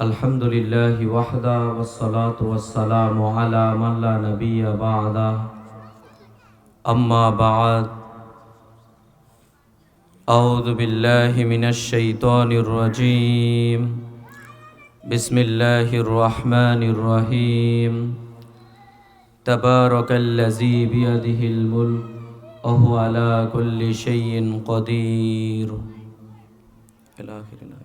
الحمد لله وحده والصلاة والسلام على من لا نبي بعده. أما بعد أعوذ بالله من الشيطان الرجيم. بسم الله الرحمن الرحيم. تبارك الذي بيده الملك وهو على كل شيء قدير. إلى الآية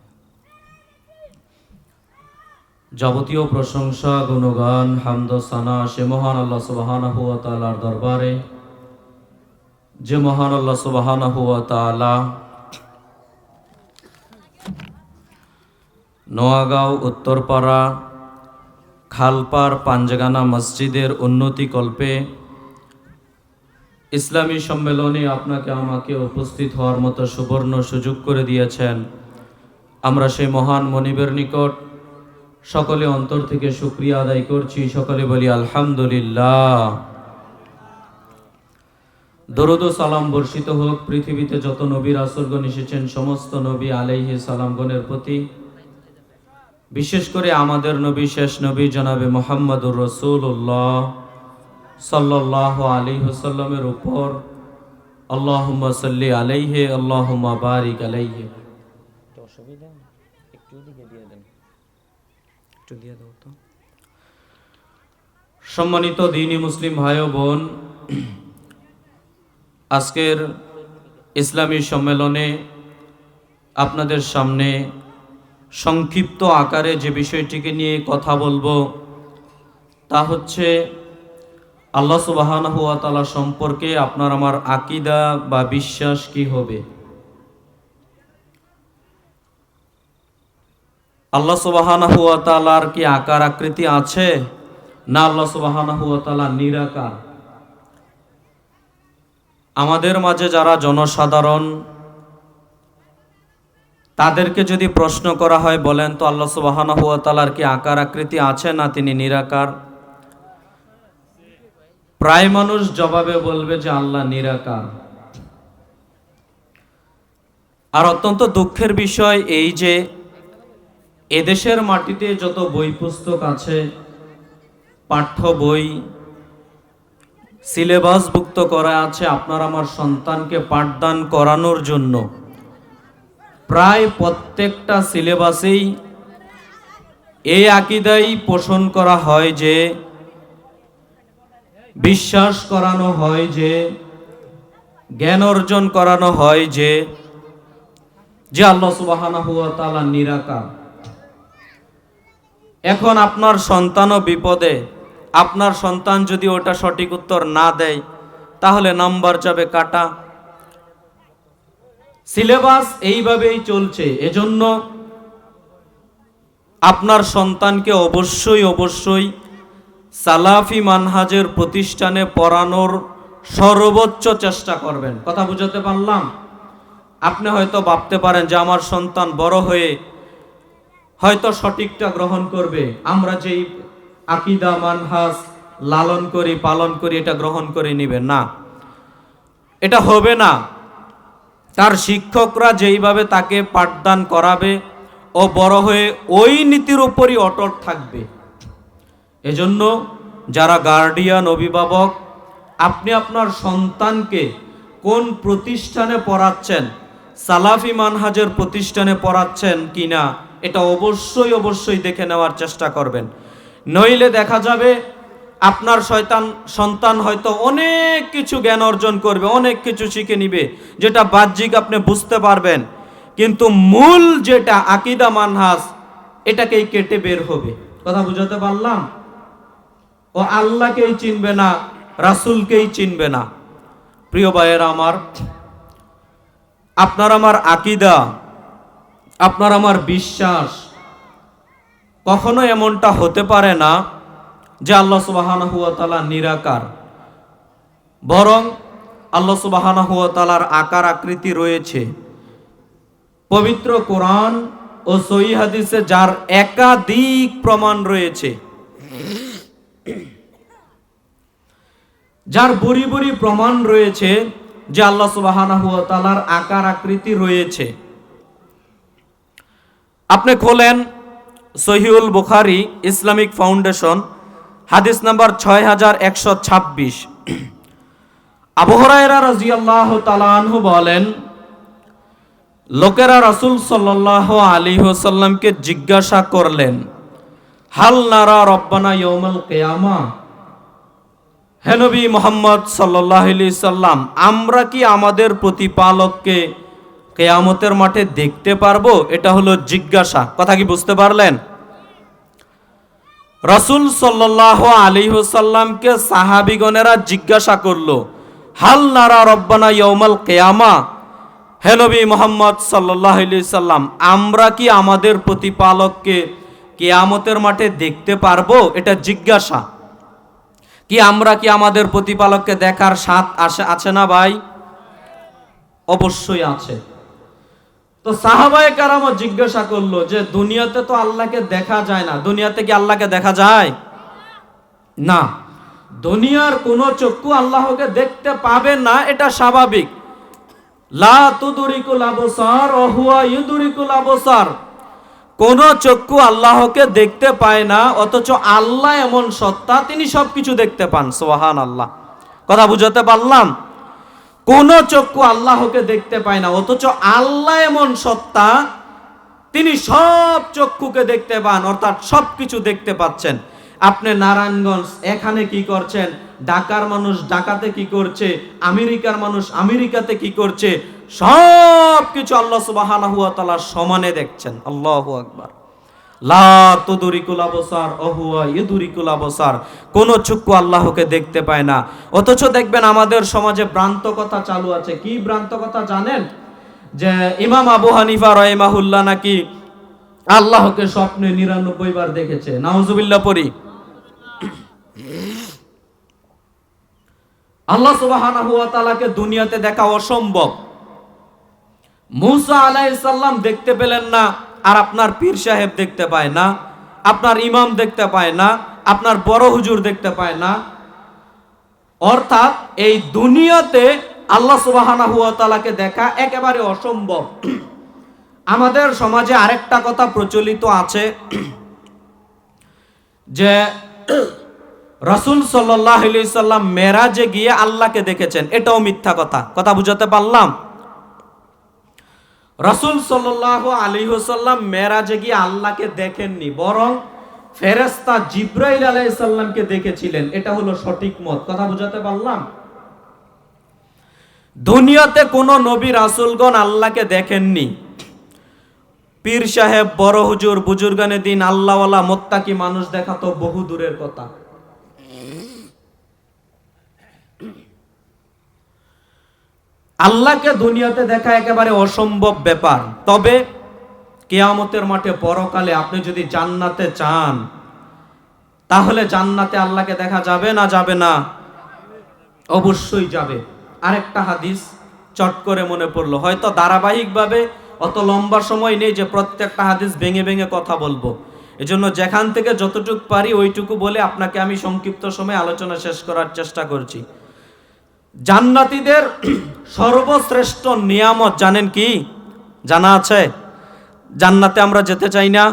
যাবতীয় প্রশংসা, গুণগান, হামদ সানা সে মহান আল্লাহ সুবাহানা হুয়া তালার দরবারে। যে মহান আল্লাহ সুবাহানা হুয়া তালা নোয়াগাঁও উত্তরপাড়া খালপার পাঞ্জাগানা মসজিদের উন্নতি কল্পে ইসলামী সম্মেলনে আপনাকে আমাকে উপস্থিত হওয়ার মতো সুবর্ণ সুযোগ করে দিয়েছেন। আমরা সেই মহান মনিবের নিকট সকলে অন্তর থেকে শুক্রিয়া আদায় করছি। সকলে বলি, আলহামদুলিল্লাহ। দরুদ সালাম বর্ষিত হোক, পৃথিবীতে যত নবীর আসরগণ এসেছেন, সমস্ত নবী আলাইহি সালামগণের প্রতি। বিশেষ করে আমাদের নবী, শেষ নবী জনাবে মোহাম্মদুর রসুল্লাহ সাল্লাহ আলী হুসাল্লামের উপর। আল্লাহুম্মা সাল্লি আলাইহে, আল্লাহুম্মা বারিক আলাইহে অসুবিধা একটু দিকে দিয়ে দেন একটু দিয়ে দাও তো সম্মানিত দিনী মুসলিম ভাই ও বোন, আজকের ইসলামী সম্মেলনে আপনাদের সামনে সংক্ষিপ্ত আকারে যে বিষয়টিকে নিয়ে কথা বলব, তা হচ্ছে আল্লাহ সুবাহান হুয়া তালা সম্পর্কে আপনার আমার আকিদা বা বিশ্বাস কি হবে? আল্লাহ সুবাহানা হুয়া তালার কি আকার আকৃতি আছে? না আল্লাহ সুবাহানা নিরাকার। আমাদের মাঝে যারা জনসাধারণ, তাদেরকে যদি প্রশ্ন করা হয়, বলেন তো আল্লাহ সুবাহানা হুয়া তালার কি আকার আকৃতি আছে না তিনি নিরাকার? প্রায় মানুষ জবাবে বলবে যে আল্লাহ নিরাকার। আর অত্যন্ত দুঃখের বিষয় এই যে, এদেশের মাটিতে যত বই পুস্তক আছে পাঠ্য বই, সিলেবাসভুক্ত করা আছে আপনার আমার সন্তানকে পাঠদান করানোর জন্য। প্রায় প্রত্যেকটা সিলেবাসেই এই আকিদাই পোষণ করা হয় যে, বিশ্বাস করানো হয় যে, জ্ঞান অর্জন করানো হয় যে যে আল্লাহ সুবাহানা নিরাকার। এখন আপনার সন্তানও বিপদে আপনার সন্তান যদি ওটা সঠিক উত্তর না দেয়, তাহলে নাম্বার যাবে কাটা। সিলেবাস এইভাবেই চলছে। এজন্য আপনার সন্তানকে অবশ্যই অবশ্যই সালাফি মানহাজের প্রতিষ্ঠানে পড়ানোর সর্বোচ্চ চেষ্টা করবেন। কথা বুঝাতে পারলাম? আপনি হয়তো ভাবতে পারেন যে আমার সন্তান বড় হয়ে হয়তো সঠিকটা গ্রহণ করবে। আমরা যেই আকিদা, মানহাজ, লালন করি, পালন করি, এটা গ্রহণ করে নিবে। না, এটা হবে না। তার শিক্ষকরা যেইভাবে তাকে পাঠদান করাবে ও বড় হয়ে ওই নীতির উপরই অটল থাকবে। এজন্য যারা গার্ডিয়ান অভিভাবক, আপনি আপনার সন্তানকে কোন প্রতিষ্ঠানে পড়াচ্ছেন, সালাফি মানহাজের প্রতিষ্ঠানে পড়াচ্ছেন কিনা, এটা অবশ্যই অবশ্যই দেখে নেওয়ার চেষ্টা করবেন। নইলে দেখা যাবে আপনার শয়তান, সন্তান হয়তো অনেক কিছু জ্ঞান অর্জন করবে, অনেক কিছু শিখে নিবে, যেটা বাহ্যিক আপনি বুঝতে পারবেন। কিন্তু মূল যেটা আকিদা মানহাস, এটাকেই কেটে বের হবে। কথা বুঝাতে পারলাম? ও আল্লাহকেই চিনবে না, রাসুলকেই চিনবে না। প্রিয় ভাইয়েরা আমার, আপনার আমার আকিদা, আপনার আমার বিশ্বাস কখনো এমনটা হতে পারে না যে আল্লাহ সুবাহানা হুয়া তালা নিরাকার। বরং আল্লাহ সুবাহানা হুয়া তালার আকার আকৃতি রয়েছে। পবিত্র কোরআন ও সহি হাদিসে যার একাধিক প্রমাণ রয়েছে। যার বুড়ি বুড়ি প্রমাণ রয়েছে যে আল্লাহ সুবাহানা হুয়া তালার আকার আকৃতি রয়েছে। আপনি খোলেন সহিউল বুখারি ইসলামিক ফাউন্ডেশন, হাদিস নাম্বার ছয় হাজার একশো ছাব্বিশ। আবহরায়রা রাজিয়াল্লাহ তালানহু বলেন, লোকেরা রাসূল সাল্লাহ আলী সাল্লামকে জিজ্ঞাসা করলেন, হাল নারা রব্বানা ইয়ৌমাল কেয়ামা? হে নবী মোহাম্মদ সাল্লাহ সাল্লাম আমরা কি আমাদের প্রতিপালককে কেয়ামতের মাঠে দেখতে পারব, এটা হলো জিজ্ঞাসা। কথা কি বুঝতে পারলেন? রসুল সাল্লাহ আলী সাল্লামকে সাহাবিগণেরা জিজ্ঞাসা করল, হাল নারা রব্বানা ইয়ৌমাল কেয়ামা? হে মোহাম্মদ সাল্লাহ সাল্লাম আমরা কি আমাদের প্রতিপালককে কেয়ামতের মাঠে দেখতে পারব? এটা জিজ্ঞাসা। কি আমরা কি আমাদের প্রতিপালককে দেখার স্বাদ আসে, আছে না ভাই? অবশ্যই আছে। তো সাহাবায়ে কারামও জিজ্ঞাসা করল যে, দুনিয়াতে তো আল্লাহকে দেখা যায় না। দুনিয়াতে কি আল্লাহকে দেখা যায়? না। দুনিয়ার কোন চক্ষু আল্লাহকে দেখতে পাবে না, এটা স্বাভাবিক। লা তুদরিকুল আবসার ও হুয়া ইউদরিকুল আবসার। কোন চক্ষু আল্লাহকে দেখতে পায় না, অথচ আল্লাহ এমন সত্তা, তিনি সবকিছু দেখতে পান। সোহান আল্লাহ কথা বুঝাতে পারলাম? কোন চক্ষু আল্লাহকে দেখতে পায় না, অথচ আল্লাহ এমন সত্তা, তিনি সব চক্ষুকে দেখতে পান, অর্থাৎ সব কিছু দেখতে পাচ্ছেন। আপনি নারায়ণগঞ্জ, এখানে কি করছেন? ঢাকার মানুষ ঢাকাতে কি করছে? আমেরিকার মানুষ আমেরিকাতে কি করছে? সব কিছু আল্লাহ তাআলা সমানে দেখছেন। আল্লাহ আকবার। কোন চক্ষু আল্লাহকে দেখতে পায় না। অথচ দেখবেন আমাদের সমাজে চালু আছে। কি জানেন? যে ইমাম নাকি আল্লাহকে স্বপ্নে নিরানব্বই বার দেখেছে। নাউজুবিল্লাহ পড়ি। আল্লাহ তাআলাকে দুনিয়াতে দেখা অসম্ভব। মুসা আলাইসাল্লাম দেখতে পেলেন না। আর আপনার পীর সাহেব দেখতে পায় না, আপনার ইমাম দেখতে পায় না, আপনার বড় হুজুর দেখতে পায় না। অর্থাৎ এই দুনিয়াতে আল্লাহ সুবহানাহু ওয়া তাআলাকে দেখা একেবারে অসম্ভব। আমাদের সমাজে আরেকটা কথা প্রচলিত আছে যে রসুল সাল্লাহ সাল্লাম মেরাজে গিয়ে আল্লাহকে দেখেছেন। এটাও মিথ্যা কথা। কথা বুঝাতে পারলাম? রসুল সাল্লাহ আলী হুসাল্লাম মেরাজে গিয়ে আল্লাহকে দেখেননি, বরং ফেরেস্তা জিব্রাইল আলাইসাল্লামকে দেখেছিলেন। এটা হলো সঠিক মত। কথা বুঝাতে পারলাম? দুনিয়াতে কোন নবী রাসুলগণ আল্লাহকে দেখেননি। পীর সাহেব, বড় হুজুর, বুজুর্গানে দিন, আল্লাহওয়ালা, মোত্তাকি মানুষ দেখা তো বহু দূরের কথা। আল্লাহকে দুনিয়াতে দেখা একেবারে অসম্ভব ব্যাপার। তবে কেয়ামতের মাঠে পরকালে আপনি যদি জান্নাতে চান, তাহলে জান্নাতে আল্লাহকে দেখা যাবে না যাবে না? অবশ্যই যাবে। আরেকটা হাদিস চট করে মনে পড়ল। হয়তো ধারাবাহিকভাবে অত লম্বা সময় নেই যে প্রত্যেকটা হাদিস ভেঙে ভেঙে কথা বলব। এজন্য যেখান থেকে যতটুকু পারি ওইটুকু বলে আপনাকে আমি সংক্ষিপ্ত সময় আলোচনা শেষ করার চেষ্টা করছি। জান্নাতীদের সর্বশ্রেষ্ঠ নিয়ামত জানেন কি? জানা আছে? জান্নাতে আমরা যেতে চাই না।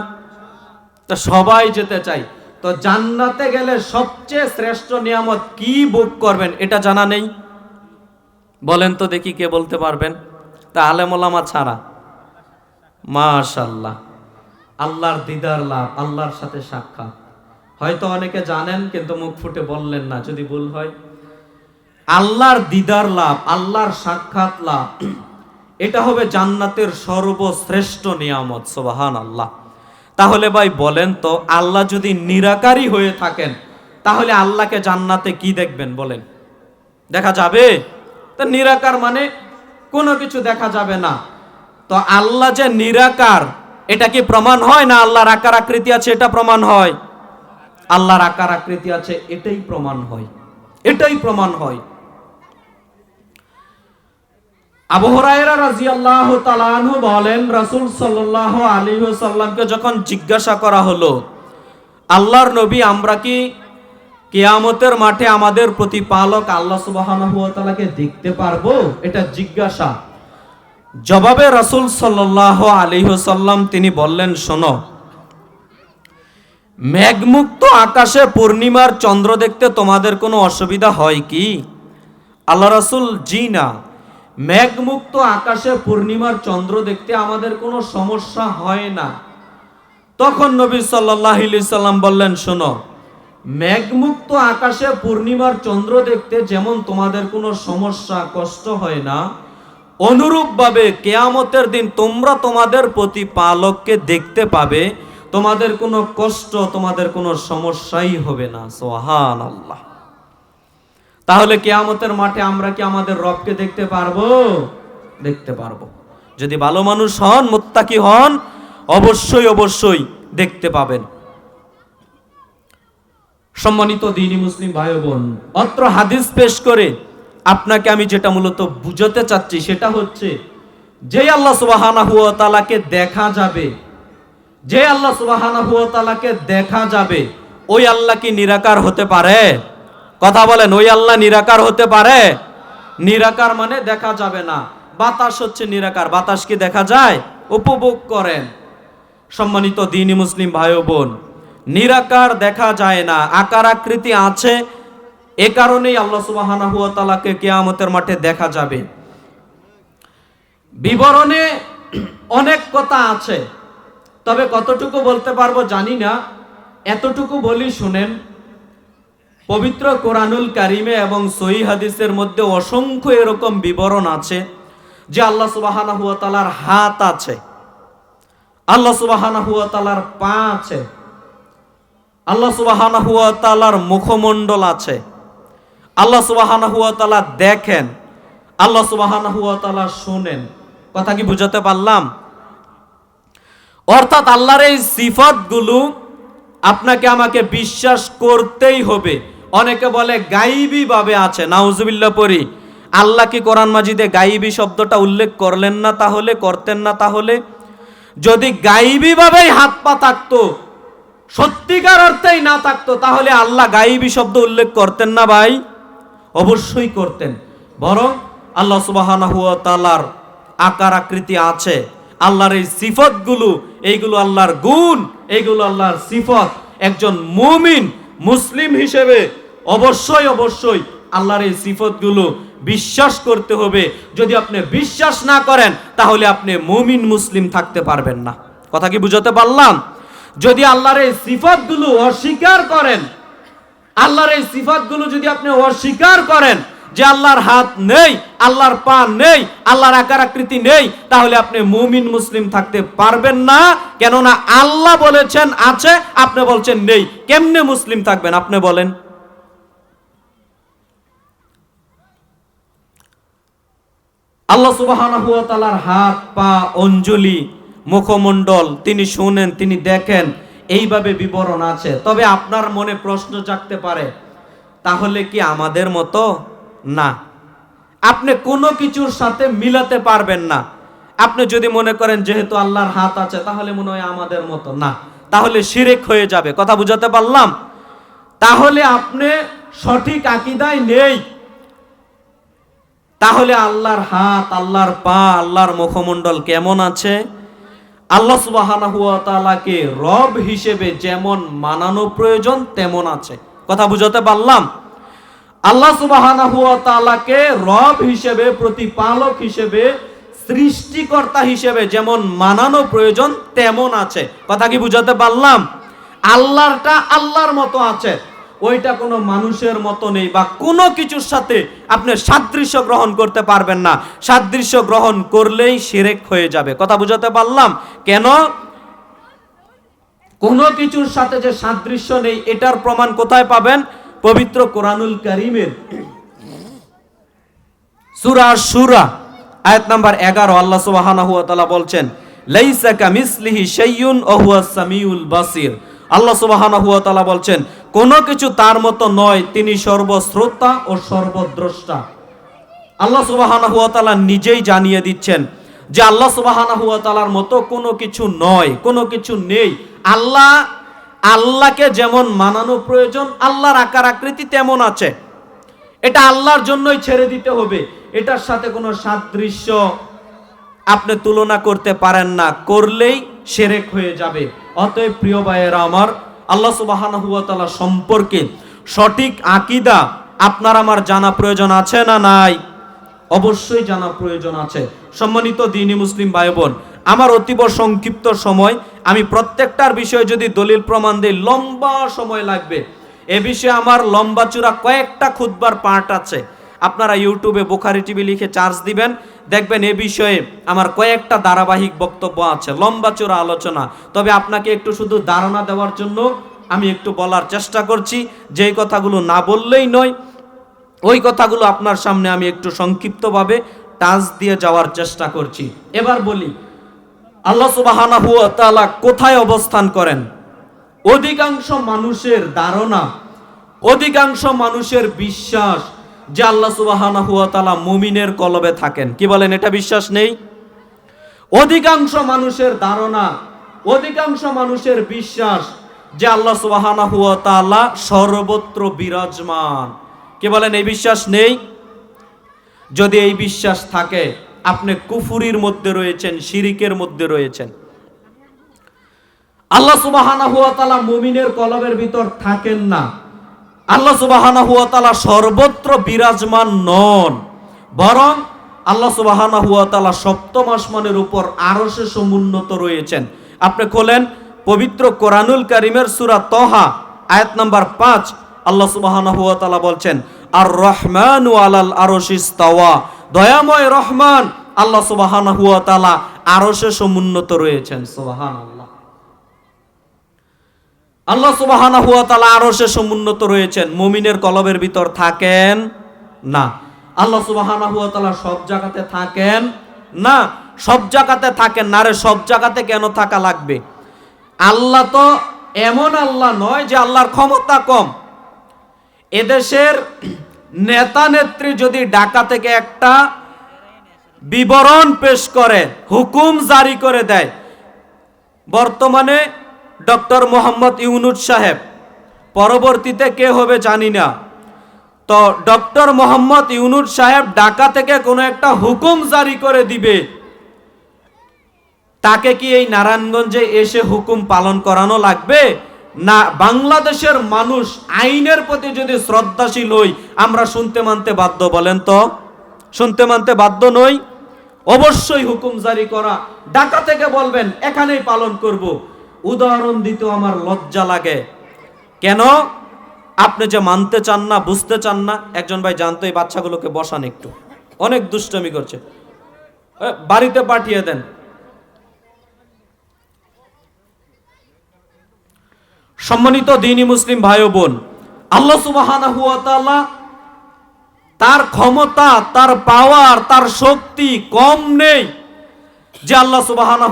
তো সবাই যেতে চাই। তো জান্নাতে গেলে সবচেয়ে শ্রেষ্ঠ নিয়ামত কি বুক করবেন, এটা জানা নেই। বলেন তো দেখি কে বলতে পারবেন। তা আলেমোলামা ছাড়া। মাশাল্লাহ আল্লাহর দিদার লাভ, আল্লাহর সাথে সাক্ষাৎ। হয়তো অনেকে জানেন, কিন্তু মুখ ফুটে বললেন না, যদি ভুল হয়। আল্লাহর দিদার লাভ, আল্লাহর সাক্ষাৎ লাভ। এটা হবে জান্নাতের সর্বশ্রেষ্ঠ নিয়ামত সোবাহান আল্লাহ তাহলে ভাই বলেন তো, আল্লাহ যদি নিরাকারী হয়ে থাকেন, তাহলে আল্লাহকে জান্নাতে কি দেখবেন বলেন? দেখা যাবে? তো নিরাকার মানে কোনো কিছু দেখা যাবে না। তো আল্লাহ যে নিরাকার, এটা কি প্রমাণ হয় না আল্লাহর আকার আকৃতি আছে, এটা প্রমাণ হয়? আল্লাহর আকার আকৃতি আছে, এটাই প্রমাণ হয়। এটাই প্রমাণ হয় আবু হুরায়রা রাদিয়াল্লাহু তাআলা আনহু বলেন, রাসূল সাল্লাল্লাহু আলাইহি ওয়াসাল্লামকে যখন জিজ্ঞাসা করা হলো, আল্লাহর নবী আমরা কি কিয়ামতের মাঠে আমাদের প্রতিপালক আল্লাহ তাআলাকে দেখতে পারব? এটা জিজ্ঞাসা। জবাবে রাসূল সাল্লাল্লাহু আলাইহি ওয়াসাল্লাম তিনি বললেন, শোনো, মেঘমুক্ত আকাশে পূর্ণিমার চন্দ্র দেখতে তোমাদের কোনো অসুবিধা হয় কি? আল্লাহ রাসুল, জি না। মেঘমুক্ত আকাশে পূর্ণিমার চন্দ্র দেখতে আমাদের কোনো সমস্যা হয় না। তখন নবী সাল্লাহ সাল্লাম বললেন, শোনো, মেঘমুক্ত আকাশে পূর্ণিমার চন্দ্র দেখতে যেমন তোমাদের কোনো সমস্যা, কষ্ট হয় না। অনুরূপভাবে কেয়ামতের দিন তোমরা তোমাদের প্রতিপালককে দেখতে পাবে। তোমাদের কোনো কষ্ট, তোমাদের কোনো সমস্যাই হবে না। সোহান আল্লাহ। তাহলে কেয়ামতের মাঠে আমরা কি আমাদের রবকে দেখতে পারব? দেখতে পারব। যদি ভালো মানুষ হন, মোত্তাকি হন, অবশ্যই অবশ্যই দেখতে পাবেন। সম্মানিত দিনী মুসলিম ভাই বোন, অত্র হাদিস পেশ করে আপনাকে আমি যেটা মূলত বুঝাতে চাচ্ছি সেটা হচ্ছে, যে আল্লাহ সুবহানাহু ওয়া তাআলাকে দেখা যাবে, যে আল্লাহ সুবহানাহু ওয়া তাআলাকে দেখা যাবে, ওই আল্লাহ কি নিরাকার হতে পারে? কথা বলেন, ওই আল্লাহ নিরাকার হতে পারে? নিরাকার মানে দেখা যাবে না। বাতাস হচ্ছে নিরাকার, বাতাস কি দেখা যায়? উপভোগ করেন। সম্মানিত দিনী মুসলিম ভাই বোন, নিরাকার দেখা যায় না। আকার আকৃতি আছে, এ কারণেই আল্লাহ সুবহানাহু ওয়া তাআলাকে কিয়ামতের মাঠে দেখা যাবে। বিবরণে অনেক কথা আছে, তবে কতটুকু বলতে পারব জানি না। এতটুকু বলি শুনেন পবিত্র কোরআনুল কারিমে এবং সহি হাদিসের মধ্যে অসংখ্য এরকম বিবরণ আছে যে আল্লাহ সুবহানাহু হাত আছে, আল্লাহ সুবহানাহু পা আছে, আল্লাহ সুবহানাহু ওয়া মুখমণ্ডল আছে, আল্লাহ সুবহানাহু দেখেন, আল্লাহ সুবহানাহু ওয়া তাআলা শুনেন। কথা কি বুঝাতে পারলাম? অর্থাৎ আল্লাহর এই সিফাতগুলো আপনাকে আমাকে বিশ্বাস করতেই হবে। অনেকে বলে গাইবি ভাবে আছে, নাউজুবিল্লাহ পরি আল্লাহ কি কোরআন মাজিদে গাইবি শব্দটা উল্লেখ করলেন না তাহলে, করতেন না তাহলে? যদি গাইবি ভাবেই হাত পা থাকতো, সত্যিকার অর্থেই না থাকতো, তাহলে আল্লাহ গাইবি শব্দ উল্লেখ করতেন না ভাই? অবশ্যই করতেন। বরং আল্লাহ তাআলার আকার আকৃতি আছে। আল্লাহর এই সিফতগুলো, এইগুলো আল্লাহর গুণ, এইগুলো আল্লাহর সিফত। একজন মুমিন, মুসলিম হিসেবে অবশ্যই অবশ্যই আল্লাহর এই সিফতগুলো বিশ্বাস করতে হবে। যদি আপনি বিশ্বাস না করেন, তাহলে আপনি মুমিন মুসলিম থাকতে পারবেন না। কথা কি বুঝাতে পারলাম? যদি আল্লাহর এই সিফতগুলো অস্বীকার করেন, আল্লাহর এই সিফাতগুলো যদি আপনি অস্বীকার করেন যে আল্লাহর হাত নেই, আল্লাহর পা নেই, আল্লাহর আকার আকৃতি নেই, তাহলে আপনি মুমিন মুসলিম থাকতে পারবেন না। কেননা আল্লাহ বলেছেন আছে, আপনি বলছেন নেই। কেমনে মুসলিম থাকবেন আপনি বলেন? আল্লাহ তাআলার হাত, পা, অঞ্জলি, মুখমণ্ডল, তিনি শুনেন, তিনি দেখেন, এইভাবে বিবরণ আছে। তবে আপনার মনে প্রশ্ন জাগতে পারে, তাহলে কি আমাদের মতো? না। আপনি কোনো কিছুর সাথে মিলাতে পারবেন না। আপনি যদি মনে করেন যেহেতু আল্লাহর হাত আছে, তাহলে মনে হয় আমাদের মতো। না। তাহলে শিরেক হয়ে যাবে। কথা বুঝাতে পারলাম? তাহলে আপনি সঠিক আকিদায় নেই। তাহলে আল্লাহর হাত, আল্লাহর পা, আল্লাহর মুখমণ্ডল কেমন আছে? আল্লাহ তাআলাকে রব হিসেবে যেমন মানানো প্রয়োজন, তেমন আছে। কথা বুঝাতে পারলাম? আল্লাহ তাআলাকে রব হিসেবে, প্রতিপালক হিসেবে, সৃষ্টিকর্তা হিসেবে যেমন মানানো প্রয়োজন, তেমন আছে। কথা কি বুঝাতে পারলাম? আল্লাহরটা আল্লাহর মতো আছে। ওইটা কোনো মানুষের মতো নেই বা কোনো কিছুর সাথে আপনি সাদৃশ্য গ্রহণ করতে পারবেন না। সাদৃশ্য গ্রহণ করলেই শিরেক হয়ে যাবে। কথা বুঝাতে পারলাম? কেন? কোনো কিছুর সাথে যে সাদৃশ্য নেই, এটার প্রমাণ কোথায় পাবেন? পবিত্র কোরআনুল করিমের। সুরা সুরা আয়াত নাম্বার এগারো, আল্লাহ সুবহানাহু ওয়া তাআলা বলছেন, লাইসা কামিসলিহি শাইয়ুন ওয়া হুয়া সামিউল বাসির। আল্লাহ সুবহানাহু ওয়া তাআলা বলছেন কোনো কিছু তার মতো নয়, তিনি সর্বশ্রোতা ও সর্বদ্রষ্টা। আল্লাহ সুবহানাহু ওয়া নিজেই জানিয়ে দিচ্ছেন যে আল্লাহ সুবহানাহু ওয়া তাআলার মতো কোনো কিছু নয়, কোনো কিছু নেই। আল্লাহ, আল্লাহকে যেমন মানানো প্রয়োজন, আল্লাহর আকার আকৃতি তেমন আছে। এটা আল্লাহর জন্যই ছেড়ে দিতে হবে। এটার সাথে কোনো সাদৃশ্য আপনি তুলনা করতে পারেন না। করলেই সেরেক হয়ে যাবে। অতএব প্রিয় ভাইয়েরা আমার আল্লাহ সুবাহানা হুয়া তাআলা সম্পর্কে সঠিক আকিদা আপনার আমার জানা প্রয়োজন আছে না নাই? অবশ্যই জানা প্রয়োজন আছে। সম্মানিত দিনী মুসলিম ভাই বোন আমার অতীব সংক্ষিপ্ত সময়, আমি প্রত্যেকটার বিষয়ে যদি দলিল প্রমাণ দিই, লম্বা সময় লাগবে। এ বিষয়ে আমার লম্বা চূড়া কয়েকটা খুদবার পার্ট আছে। আপনারা ইউটিউবে বোখারি টিভি লিখে চার্জ দিবেন। দেখবেন এ বিষয়ে আমার কয়েকটা ধারাবাহিক বক্তব্য আছে, লম্বা চূড়া আলোচনা। তবে আপনাকে একটু শুধু ধারণা দেওয়ার জন্য আমি একটু বলার চেষ্টা করছি, যেই কথাগুলো না বললেই নয়, ওই কথাগুলো আপনার সামনে আমি একটু সংক্ষিপ্তভাবে টাচ দিয়ে যাওয়ার চেষ্টা করছি। এবার বলি, আল্লাহ তাআলা কোথায় অবস্থান করেন? অধিকাংশ মানুষের ধারণা, অধিকাংশ মানুষের বিশ্বাস যে আল্লাহ সুবাহানা হুয়া তাআলা মুমিনের কলবে থাকেন। কি বলেন, এটা বিশ্বাস নেই? অধিকাংশ মানুষের ধারণা, অধিকাংশ মানুষের বিশ্বাস যে আল্লাহ সুবাহানা হুয়া তাআলা সর্বত্র বিরাজমান। কে বলেন, এই বিশ্বাস নেই? যদি এই বিশ্বাস থাকে, আপনি কুফুরির মধ্যে রয়েছেন, শিরিকের মধ্যে রয়েছেন। আল্লাহ সুবাহানা হুয়া তাআলা মুমিনের কলবের ভিতর থাকেন না। আল্লাহ সুবাহানা হুয়া তাআলা সর্বত্র বিরাজমান নন। বরং আল্লাহ সুবাহানা হুয়া তাআলা সপ্তম আসমানের উপর আরও সে সমুন্নত রয়েছেন। আপনি খোলেন পবিত্র কোরআনুল কারিমের সূরা তহা, আয়াত নাম্বার পাঁচ, আল্লাহ সুবাহানা হুয়া তাআলা বলছেন আর রহমান আলাল আরশিস্তাওয়া দয়াময় রহমান আল্লাহ সুবাহানা হুয়া তাআলা আরও সে সমুন্নত রয়েছেন। সুবহানাল্লাহ। আল্লাহ সুবাহানা হুয়া তালা আরও সে সমুন্নত রয়েছেন। মুমিনের কলবের ভিতর থাকেন না। আল্লাহ সুবাহানা হুয়া তালা সব জায়গাতে থাকেন না। সব জায়গাতে থাকেন না রে সব জায়গাতে কেন থাকা লাগবে? আল্লাহ তো এমন আল্লাহ নয় যে আল্লাহর ক্ষমতা কম। এদেশের নেতা নেত্রী যদি ঢাকা থেকে একটা বিবরণ পেশ করে, হুকুম জারি করে দেয়, বর্তমানে ডক্টর মোহাম্মদ ইউনুস সাহেব। পরবর্তীতে কে হবে জানি না। তো ডক্টর মোহাম্মদ ইউনুস সাহেব ঢাকা থেকে কোনো একটা হুকুম জারি করে দিবে। তাকে কি এই নারায়ণগঞ্জে এসে হুকুম পালন করানো লাগবে? না, বাংলাদেশের মানুষ আইনের প্রতি যদি শ্রদ্ধাশীল হই, আমরা শুনতে মানতে বাধ্য বলেন তো? শুনতে মানতে বাধ্য নই? অবশ্যই হুকুম জারি করা। ঢাকা থেকে বলবেন, এখানেই পালন করব। উদাহরণ দিতে আমার লজ্জা লাগে। কেন? আপনি যে মানতে চান না, বুঝতে চান না, একজন ভাই জানতো এই বাচ্চাগুলোকে বসান একটু। অনেক দুষ্টমি করছে। বাড়িতে পাঠিয়ে দেন। সম্মানিত দিনী মুসলিম ভাই বোন, আল্লাহ সুবাহানা তার ক্ষমতা, তার পাওয়ার তার শক্তি কম নেই। যে আল্লাহ সুবাহানা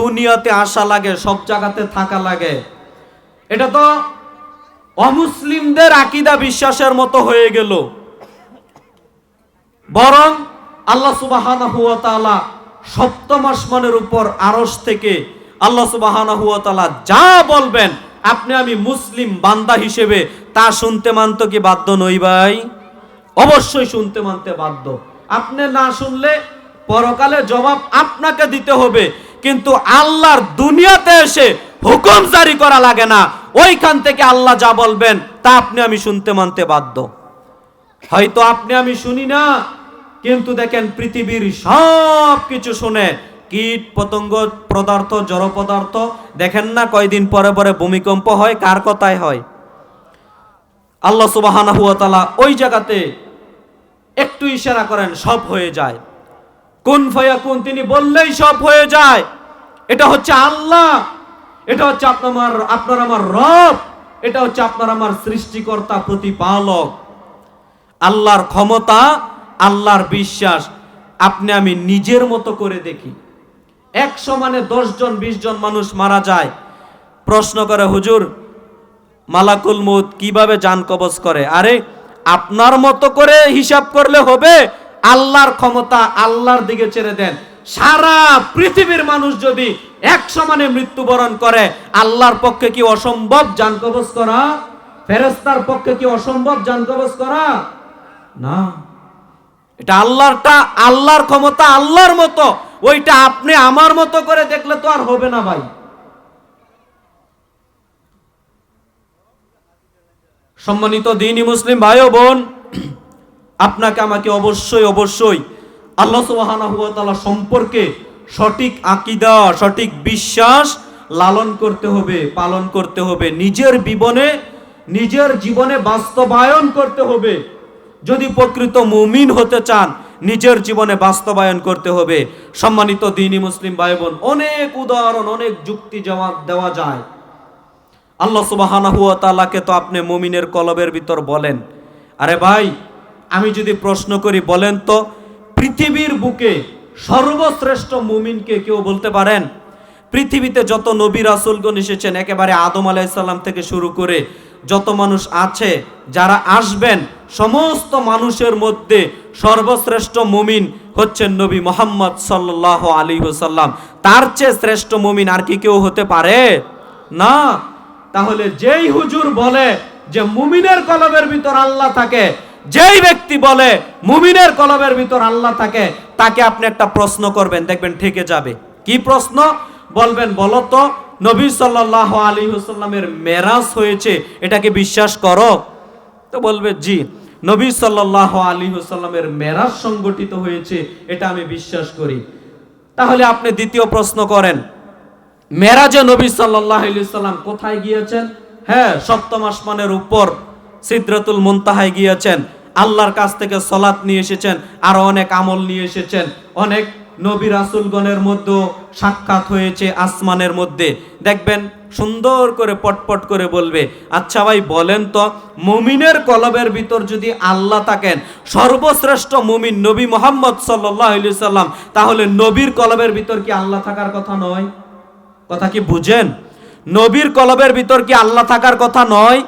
দুনিয়াতে আসা লাগে, সব জায়গাতে থাকা লাগে। এটা তো অমুসলিমদের আকিদা বিশ্বাসের মতো হয়ে গেল। বরং আল্লাহ সুবাহানা সপ্তম আসমানের উপর আরশ থেকে আল্লাহ সুবাহানা যা বলবেন, আপনি আমি মুসলিম বান্দা হিসেবে তা শুনতে মানতো কি বাধ্য নই ভাই? অবশ্যই শুনতে মানতে বাধ্য। আপনি না শুনলে পরকালে জবাব আপনাকে দিতে হবে। কিন্তু আল্লাহর দুনিয়াতে এসে হুকুম জারি করা লাগে না। ওইখান থেকে আল্লাহ যা বলবেন, তা আপনি আমি শুনতে মানতে বাধ্য। হয়তো আপনি আমি শুনি না, কিন্তু দেখেন পৃথিবীর সব কিছু শুনে কীট পতঙ্গ পদার্থ, জড় পদার্থ, দেখেন না কয়দিন পরে পরে ভূমিকম্প হয়, কার কথায় হয়? আল্লাহ সুবাহানা হুয়া ওই জায়গাতে একটু ইশারা করেন, সব হয়ে যায়। কোন ফয়া কোন তিনি বললেই সব হয়ে যায়। এটা হচ্ছে আল্লাহ, এটা হচ্ছে আপনার আপনার আমার রব, এটা হচ্ছে আপনার আমার সৃষ্টিকর্তা, প্রতিপালক। আল্লাহর ক্ষমতা, আল্লাহর বিশ্বাস, আপনি আমি নিজের মতো করে দেখি। এক সমানে জন বিশ জন মানুষ মারা যায়। প্রশ্ন করে হুজুর, মালাকুল মৌত কীভাবে জান কবজ করে? আরে, আপনার মতো করে হিসাব করলে হবে আল্লাহর ক্ষমতা আল্লাহর দিকে ছেড়ে দেন। সারা পৃথিবীর মানুষ যদি এক সমানে মৃত্যুবরণ করে, আল্লাহর পক্ষে কি অসম্ভব জান কবজ করা? ফেরেস্তার পক্ষে কি অসম্ভব জান কবজ করা? না। এটা আল্লাহরটা, আল্লাহর ক্ষমতা আল্লাহর মতো। ওইটা আপনি আমার মতো করে দেখলে তো আর হবে না ভাই। সম্মানিত দিনী মুসলিম ভাই বোন আপনাকে আমাকে অবশ্যই অবশ্যই আল্লাহ তাআলা সম্পর্কে সঠিক আকীদা, সঠিক বিশ্বাস লালন করতে হবে, পালন করতে হবে। নিজের জীবনে নিজের জীবনে বাস্তবায়ন করতে হবে। যদি প্রকৃত মুমিন হতে চান, নিজের জীবনে বাস্তবায়ন করতে হবে। সম্মানিত দিনী মুসলিম ভাই বোন অনেক উদাহরণ, অনেক যুক্তি জবাব দেওয়া যায়। আল্লাহ সুবাহানাহু ওয়া তাআলাকে তো আপনি মুমিনের কলবের ভিতর বলেন। আরে ভাই আমি যদি প্রশ্ন করি, বলেন তো, পৃথিবীর বুকে সর্বশ্রেষ্ঠ মুমিনকে কেউ বলতে পারেন? পৃথিবীতে যত নবী রাসূলগণ এসেছেন, একেবারে আদম আলাইসাল্লাম থেকে শুরু করে যত মানুষ আছে, যারা আসবেন, সমস্ত মানুষের মধ্যে সর্বশ্রেষ্ঠ মুমিন হচ্ছেন নবী মোহাম্মদ সাল্লাহ আলী হুসাল্লাম তার চেয়ে শ্রেষ্ঠ মুমিন আর কি কেউ হতে পারে? না। তাহলে যেই হুজুর বলে যে মুমিনের কলবের ভিতর আল্লাহ থাকে যেই ব্যক্তি বলে মুমিনের কলবের ভিতর আল্লাহ থাকে, তাকে আপনি একটা প্রশ্ন করবেন, দেখবেন ঠেকে যাবে। কি প্রশ্ন? বলবেন, বলো তো, নবী সাল্লাহ আলী হুসাল্লামের মেরাজ হয়েছে, এটাকে বিশ্বাস করো? তো বলবে, জি, নবী সাল্লাহ আলী হুসাল্লামের মেরাজ সংগঠিত হয়েছে, এটা আমি বিশ্বাস করি। তাহলে আপনি দ্বিতীয় প্রশ্ন করেন, মেরাজে নবী সাল্লাহ সাল্লাম কোথায় গিয়েছেন? হ্যাঁ সপ্তম আসমানের উপর, সিদ্রাতুল মুনতাহায় গিয়েছেন। আল্লাহর কাছ থেকে সলাৎ নিয়ে এসেছেন, আরও অনেক আমল নিয়ে এসেছেন। অনেক নবী রাসুলগণের মধ্যেও সাক্ষাৎ হয়েছে আসমানের মধ্যে। দেখবেন সুন্দর করে পটপট করে বলবে আচ্ছা ভাই, বলেন তো, মুমিনের কলবের ভিতর যদি আল্লাহ থাকেন, সর্বশ্রেষ্ঠ মুমিন নবী মোহাম্মদ সাল্লাহ সাল্লাম, তাহলে নবীর কলবের ভিতর কি আল্লাহ থাকার কথা নয়? কথা কি বুঝেন? নবীর কলবের ভিতর কি আল্লাহ থাকার কথা নয়?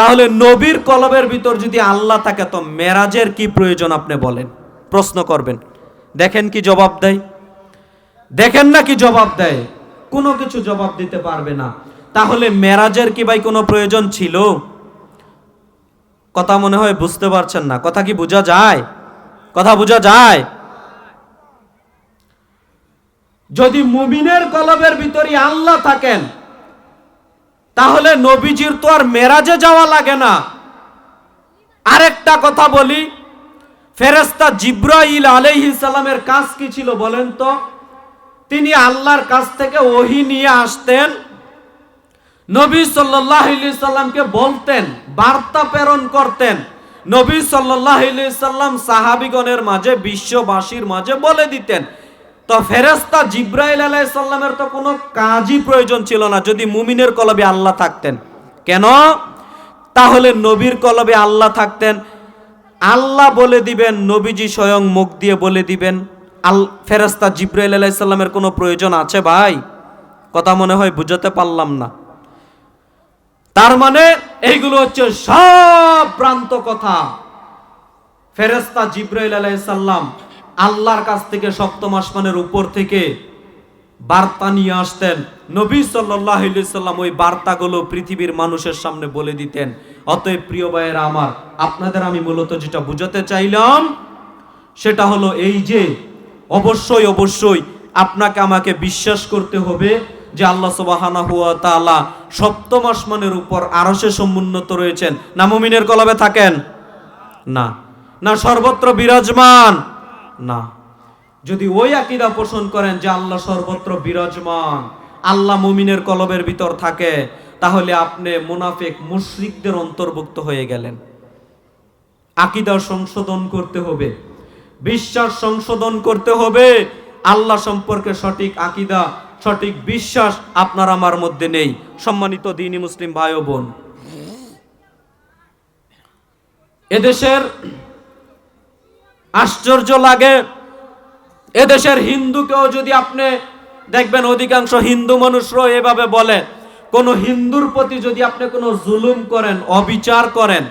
তাহলে নবীর কলবের ভিতর যদি আল্লাহ থাকে, তো মেরাজের কি প্রয়োজন আপনি বলেন? প্রশ্ন করবেন। দেখেন কি জবাব দেয়? দেখেন না কি জবাব দেয়? কোনো কিছু জবাব দিতে পারবে না। তাহলে মেরাজের কি ভাই কোনো প্রয়োজন ছিল? কথা মনে হয় বুঝতে পারছেন না। কথা কি বোঝা যায়? কথা বোঝা যায়? যদি মুমিনের কলবের ভিতরে আল্লাহ থাকেন তাহলে নবীজির তো আর মেরাজে যাওয়া লাগে না। আরেকটা কথা বলি ফেরেস্তা জিব্রাইল আলাইহিস সালামের কাজ কি ছিল বলেন তো? তিনি আল্লাহর কাছ থেকে ওহি নিয়ে আসতেন, নবী সাল্লামকে বলতেন, বার্তা প্রেরণ করতেন। নবী সাল্লাহ সাল্লাম সাহাবিগণের মাঝে, বিশ্ববাসীর মাঝে বলে দিতেন তো ফেরেস্তা জিব্রাইল আলাইসাল্লামের তো কোনো কাজই প্রয়োজন ছিল না যদি মুমিনের কলবে আল্লাহ থাকতেন। কেন? তাহলে নবীর কলবে আল্লাহ থাকতেন। আল্লাহ বলে দিবেন, নবীজি স্বয়ং মুখ দিয়ে বলে দিবেন, আল ফেরেস্তা জিব্রাইল আলাইসাল্লামের কোনো প্রয়োজন আছে ভাই? কথা মনে হয় বুঝাতে পারলাম না। তার মানে এইগুলো হচ্ছে সব প্রান্ত কথা। ফেরেস্তা জিব্রাইল আলাইসাল্লাম আল্লাহর কাছ থেকে সপ্তম আসমানের উপর থেকে বার্তা নিয়ে আসতেন। নবী সাল্লাম ওই বার্তাগুলো পৃথিবীর মানুষের সামনে বলে দিতেন। অতএব প্রিয় ভাইয়েরা আমার, আপনাদের আমি মূলত যেটা বুঝাতে চাইলাম, সেটা হলো এই যে, অবশ্যই অবশ্যই আপনাকে আমাকে বিশ্বাস করতে হবে যে আল্লাহ সুবাহানা হুয়া তাআলা সপ্তম আসমানের উপর আরশে সমুন্নত রয়েছেন। না মুমিনের কলবে থাকেন? না। না সর্বত্র বিরাজমান। না। যদি ওই আকিদা পোষণ করেন যে আল্লাহ সর্বত্র বিরাজমান, আল্লাহ মুমিনের কলবের ভিতর থাকে, তাহলে আপনি মুনাফিক, মুশরিকদের অন্তর্ভুক্ত হয়ে গেলেন। আকিদা সংশোধন করতে হবে, বিশ্বাস সংশোধন করতে হবে, আল্লাহ সম্পর্কে সঠিক আকিদা, সঠিক বিশ্বাস আপনার আমার মধ্যে নেই। সম্মানিত দিনী মুসলিম ভাই বোন, এদেশের আশ্চর্য লাগে। এদেশের হিন্দুকেও যদি আপনি দেখবেন, অধিকাংশ হিন্দু মানুষরাও এভাবে বলে। কোন হিন্দুর প্রতি যদি আপনি কোনো জুলুম করেন, অবিচার করেন,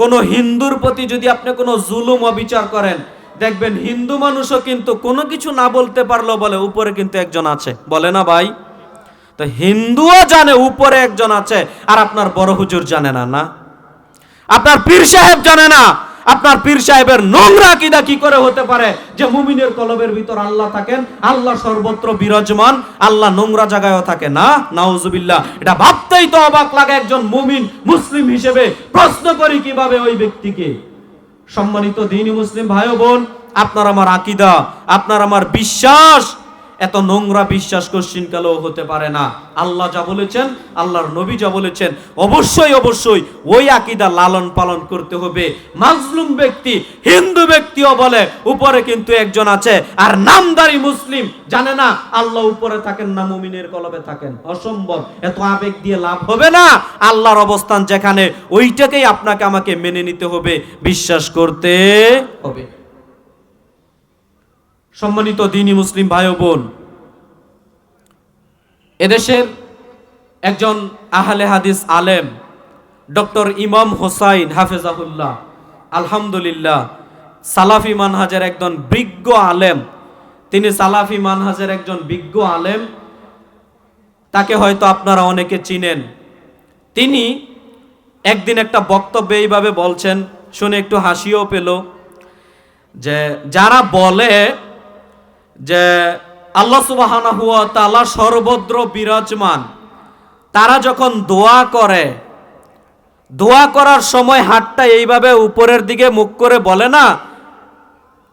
কোন হিন্দুর প্রতি যদি আপনি কোনো জুলুম, অবিচার করেন, দেখবেন হিন্দু মানুষও কিন্তু কোনো কিছু না বলতে পারল বলে উপরে কিন্তু একজন আছে। বলে না ভাই? তো হিন্দুও জানে উপরে একজন আছে, আর আপনার বড় হুজুর জানে না না? আপনার পীর সাহেব জানে না আপনার পীর সাহেবের নোংরা কিদা কি করে হতে পারে? যে মুমিনের কলবের ভিতর আল্লাহ থাকেন, আল্লাহ সর্বত্র বিরাজমান, আল্লাহ নোংরা জায়গায়ও থাকে। না, নাউজুবিল্লাহ, এটা ভাবতেই তো অবাক লাগে একজন মুমিন, মুসলিম হিসেবে প্রশ্ন করি কীভাবে ওই ব্যক্তিকে। সম্মানিত দিনী মুসলিম ভাই বোন, আপনার আমার আকিদা, আপনার আমার বিশ্বাস এত নোংরা বিশ্বাস কোশ্চিন কালেও হতে পারে না। আল্লাহ যা বলেছেন, আল্লাহর নবী যা বলেছেন, অবশ্যই অবশ্যই ওই আকিদা লালন পালন করতে হবে। মাজলুম ব্যক্তি, হিন্দু ব্যক্তিও বলে, উপরে কিন্তু একজন আছে, আর নামদারি মুসলিম জানে না, আল্লাহ উপরে থাকেন না, মুমিনের কলবে থাকেন। অসম্ভব, এত আবেগ দিয়ে লাভ হবে না। আল্লাহর অবস্থান যেখানে, ওইটাকেই আপনাকে, আমাকে মেনে নিতে হবে। বিশ্বাস করতে হবে। সম্মানিত দিনী মুসলিম ভাই ও বোন, এদেশের একজন আহলে হাদিস আলেম, ডক্টর ইমাম হোসাইন হাফেজাহুল্লাহ, আলহামদুলিল্লাহ, সালাফি মানহাজের একজন বিজ্ঞ আলেম, তিনি সালাফি মানহাজের একজন বিজ্ঞ আলেম, তাকে হয়তো আপনারা অনেকে চিনেন। তিনি একদিন একটা বক্তব্যে এইভাবে বলছেন, শুনে একটু হাসিও পেল, যে যারা বলে যে আল্লাহ সুবাহানা হুয়া তালা সর্বদ্র বিরাজমান, তারা যখন দোয়া করে, দোয়া করার সময় হাতটা এইভাবে উপরের দিকে মুখ করে বলে না,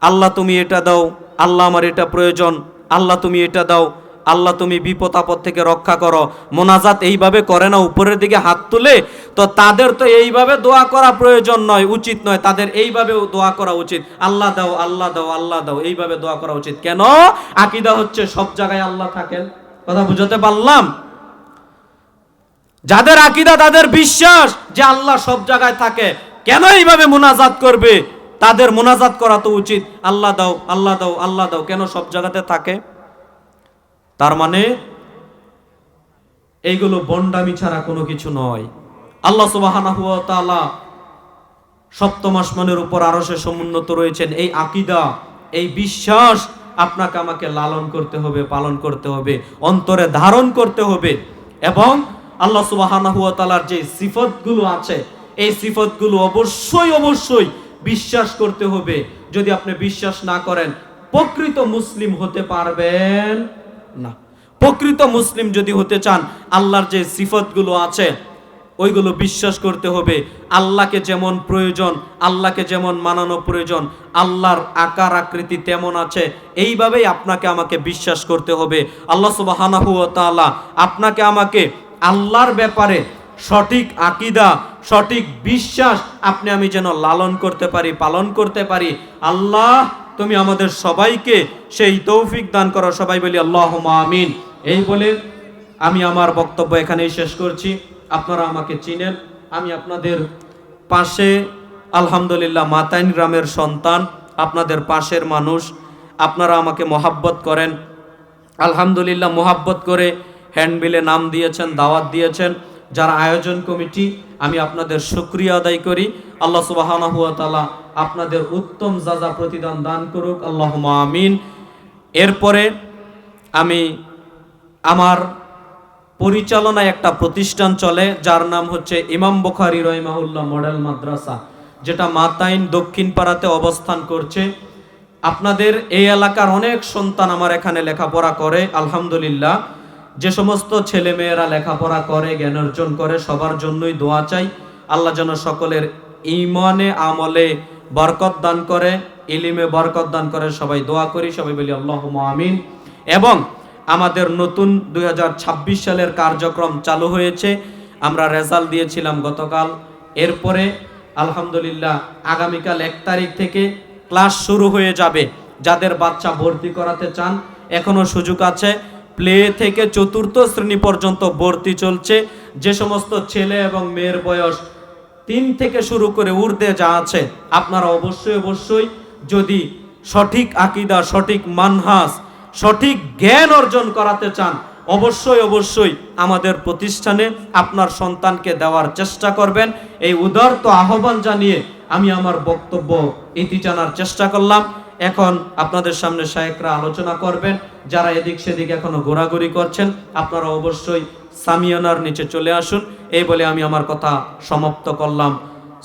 আল্লাহ তুমি এটা দাও, আল্লাহ আমার এটা প্রয়োজন, আল্লাহ তুমি এটা দাও। আল্লাহ তুমি বিপদ আপদ থেকে রক্ষা করো। মোনাজাত এইভাবে করে না, উপরের দিকে হাত তুলে। তো তাদের তো এইভাবে দোয়া করা প্রয়োজন নয়, উচিত নয়। তাদের এইভাবে দোয়া করা উচিত। আল্লাহ দাও আল্লাহ দাও আল্লাহ দাও, এইভাবে দোয়া করা উচিত। কেন? আকিদা হচ্ছে সব জায়গায় আল্লাহ থাকেন। কথা বুঝাতে পারলাম? যাদের আকিদা, তাদের বিশ্বাস যে আল্লাহ সব জায়গায় থাকে। কেন এইভাবে মোনাজাত করবে? তাদের মোনাজাত করা তো উচিত। আল্লাহ দাও আল্লাহ দাও আল্লাহ দাও। কেন সব জায়গাতে থাকে? তার মানে এইগুলো বন্ডামি ছাড়া কোনো কিছু নয়। আল্লাহ তাআলা সপ্তম আসমানের উপর আরও সে সমুন্নত রয়েছেন। এই আকিদা, এই বিশ্বাস আপনাকে আমাকে লালন করতে হবে, পালন করতে হবে, অন্তরে ধারণ করতে হবে এবং আল্লাহ সুবাহানাহু ওয়া তাআলার যে সিফতগুলো আছে, এই সিফতগুলো অবশ্যই অবশ্যই বিশ্বাস করতে হবে। যদি আপনি বিশ্বাস না করেন, প্রকৃত মুসলিম হতে পারবেন। না। প্রকৃত মুসলিম যদি হতে চান, আল্লাহর যে সিফতগুলো আছে, ওইগুলো বিশ্বাস করতে হবে। আল্লাহকে যেমন প্রয়োজন, আল্লাহকে যেমন মানানো প্রয়োজন, আল্লাহর আকার আকৃতি তেমন আছে। এইভাবেই আপনাকে আমাকে বিশ্বাস করতে হবে। আল্লাহ সুবাহানাহু তাআলা আপনাকে আমাকে আল্লাহর ব্যাপারে সঠিক আকিদা, সঠিক বিশ্বাস আপনি আমি যেন লালন করতে পারি, পালন করতে পারি। আল্লাহ তুমি আমাদের সবাইকে সেই তৌফিক দান করো। সবাই বলি আল্লাহ আমিন। এই বলে আমি আমার বক্তব্য এখানেই শেষ করছি। আপনারা আমাকে চিনেন। আমি আপনাদের পাশে, আলহামদুলিল্লাহ, মাতাইন গ্রামের সন্তান, আপনাদের পাশের মানুষ। আপনারা আমাকে মহাব্বত করেন। আলহামদুলিল্লাহ, মোহাব্বত করে হ্যান্ডবিলে নাম দিয়েছেন, দাওয়াত দিয়েছেন। যারা আয়োজন কমিটি, আমি আপনাদের শুক্রিয়া আদায় করি। আল্লাহ তালা আপনাদের উত্তম যাজা প্রতিদান দান করুক আল্লাহ আমিন। এরপরে আমি আমার পরিচালনায় একটা প্রতিষ্ঠান চলে, যার নাম হচ্ছে ইমাম বুখারি রহিমাহুল্লাহ মডেল মাদ্রাসা, যেটা মাতাইন দক্ষিণ পাড়াতে অবস্থান করছে। আপনাদের এই এলাকার অনেক সন্তান আমার এখানে লেখাপড়া করে, আলহামদুলিল্লাহ। যে সমস্ত ছেলে মেয়েরা লেখাপড়া করে, জ্ঞান অর্জন করে, সবার জন্যই দোয়া চাই। আল্লাহ যেন সকলের ইমানে আমলে বরকত দান করে, ইলিমে বরকত দান করে, সবাই দোয়া করি, সবাই বলি আল্লাহ আমিন। এবং আমাদের নতুন দু হাজার ছাব্বিশ সালের কার্যক্রম চালু হয়েছে। আমরা রেজাল্ট দিয়েছিলাম গতকাল। এরপরে আলহামদুলিল্লাহ আগামীকাল এক তারিখ থেকে ক্লাস শুরু হয়ে যাবে। যাদের বাচ্চা ভর্তি করাতে চান, এখনও সুযোগ আছে। প্লে থেকে চতুর্থ শ্রেণি পর্যন্ত ভর্তি চলছে। যে সমস্ত ছেলে এবং মেয়ের বয়স তিন থেকে শুরু করে ঊর্ধ্বে যা আছে, আপনারা অবশ্যই অবশ্যই যদি সঠিক আকিদা, সঠিক মানহাস, সঠিক জ্ঞান অর্জন করাতে চান, অবশ্যই অবশ্যই আমাদের প্রতিষ্ঠানে আপনার সন্তানকে দেওয়ার চেষ্টা করবেন। এই উদারত আহ্বান জানিয়ে আমি আমার বক্তব্য ইতি জানার চেষ্টা করলাম। এখন আপনাদের সামনে শায়েকরা আলোচনা করবেন, যারা এদিক সেদিক এখনও ঘোরাঘুরি করছেন, আপনারা অবশ্যই সামিয়ানার নিচে চলে আসুন। এই বলে আমি আমার কথা সমাপ্ত করলাম।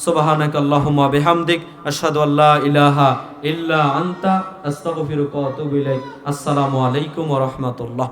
সুবহানাক আল্লাহুম্মা ইলাহা আনতা আসসালামু আলাইকুম ওয়া রাহমাতুল্লাহ।